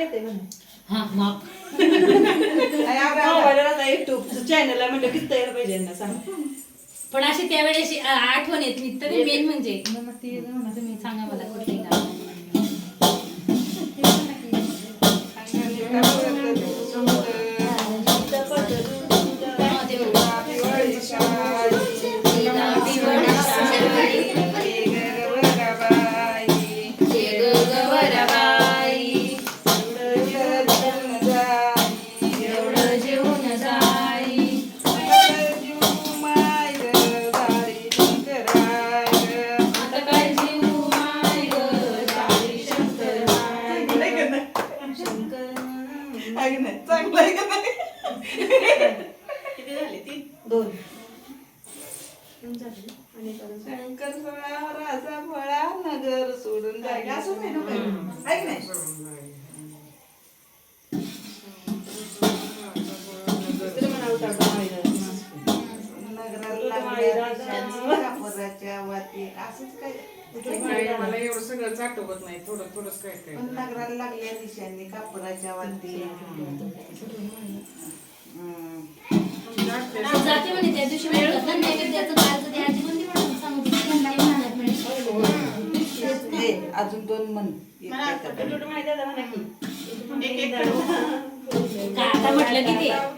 येते चॅनलला म्हणलं की तयार पाहिजे पण अशी त्यावेळेस आठवण येत तरी मेन म्हणजे. मग ती तुम्ही सांगा मला कुठली. सोळा राजा भोळा नगर सोडून जायला असं म्हणू ऐक नाही? मला एवढं सगळंच आठवत थोडं काय नगराला लागल्या दिशांनी कापराच्या वाती. जाते म्हणे त्या दिवशी अजून दोन मन माहिती आता एक आता म्हटलं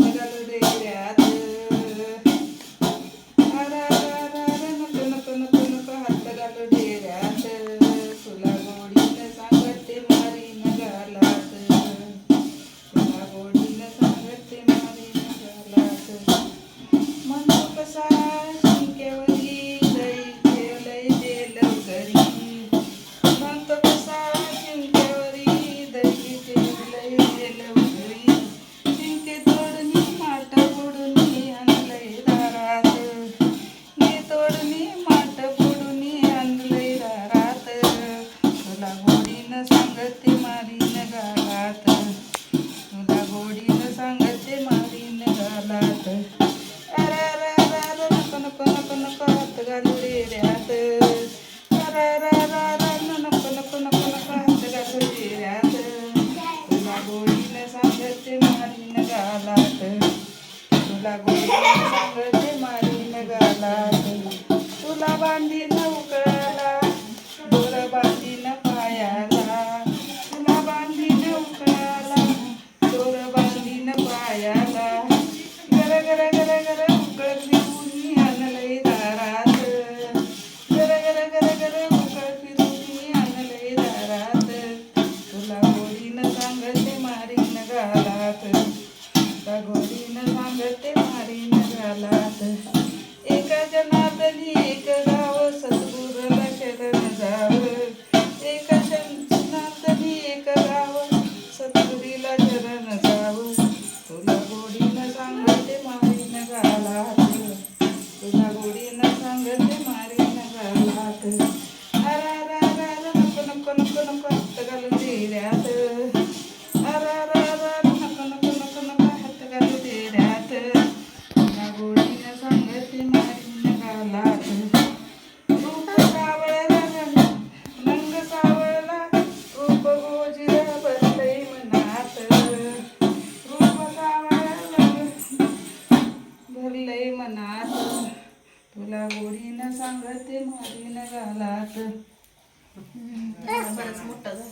घालू देण्यात नको नको नको नको हात घालू देण्यात तुला गोडीनं सांगते मारीन घालात तुला गोडीनं सांगते मारीन घालात म्हणतो कसा घालू रे हात रा रा रा रा नको नको नको नको हात घालू रे तुला गोळीनं Peter. मारीन गालात बरंच मोठं झालं.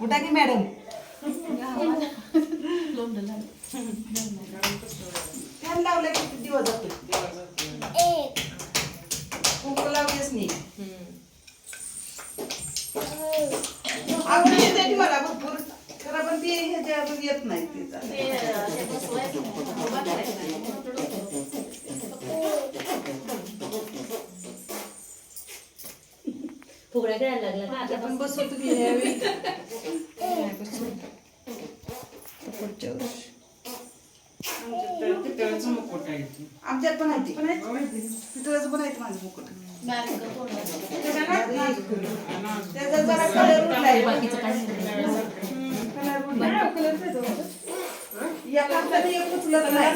उठा की मॅडम. झालं फॅन लावला की दिवस जातो कुंकू लावलीच नाही. आवड येते ती मला भरपूर. खरं पण ती ह्याच्यातून येत नाही हे फुगड्या खेळायला लागला. का आता आता पण बसवतो पुढच्या वर्षी. आमच्यात आहे पण आहे ती. पितळाचं पण आहे माझं मुकुट. त्याचा जरा कलर बाकीचं काय नाही. कलर उडलाय या कापसाने एक उचलत नाही